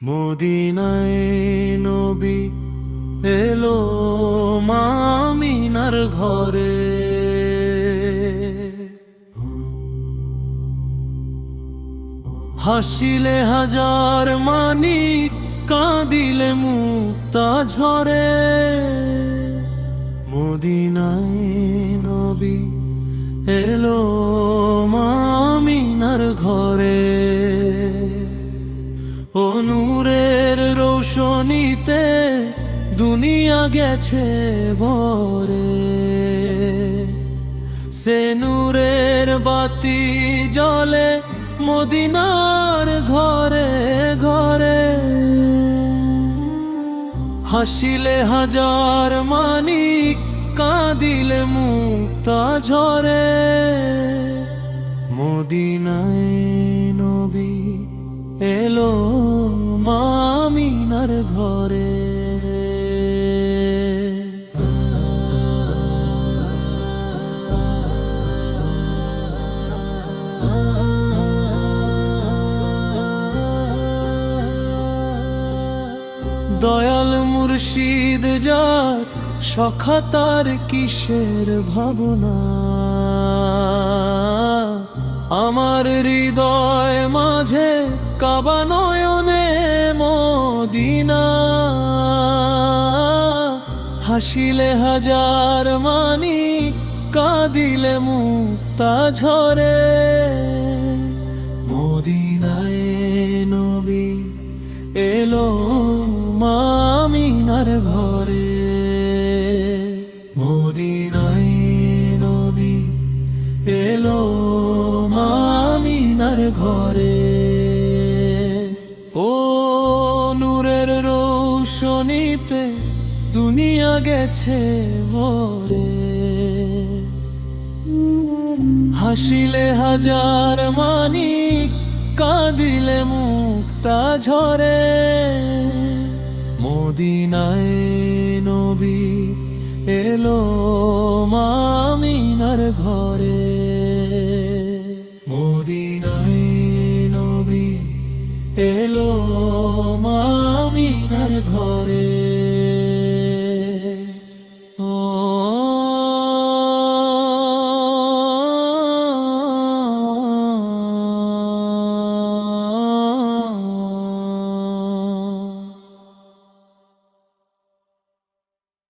মদিনায় নবী এলো মামিনার ঘরে। হাসিলে হাজার মানি কাঁদিলে মুক্তা ঝরে মদিনায় নবী এলো মামিনার ঘরে। অনুরের রোশনীতে দুনিয়া গেছে ভরে। সে নূরের বাতি জলে মদিনার ঘরে ঘরে। হাসিলে হাজার মানিক, কাঁদিলে মুক্তা ঝরে। মদিনায় নবী মামিনার ঘরে। দয়াল মুর্শিদ যার সখা তার কিসের ভাবনা? আমার হৃদয় মাঝে কাবা নয়নে হাসিলে হাজার মানি, কাঁদিলে মুক্তা ঝরে। মদিনায় নবী এলো মামিনার ঘরে। মদিনায় নবী এলো মামিনার ঘরে। ও নূরের রৌশনীতে দুনিয়া গেছে মরে হাসিলে হাজার মানিক, কাঁদিলে মুক্তা ঝরে। মদিনায় নবী এলো মামিনার ঘরে। মদিনায় নবী এলো মামিনার ঘরে।